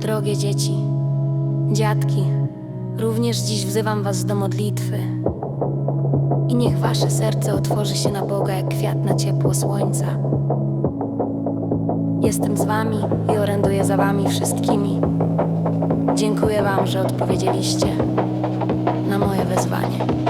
Drogie dzieci, dziadki, również dziś wzywam was do modlitwy. I niech wasze serce otworzy się na Boga jak kwiat na ciepło słońca. Jestem z wami i oręduję za wami wszystkimi. Dziękuję wam, że odpowiedzieliście na moje wezwanie.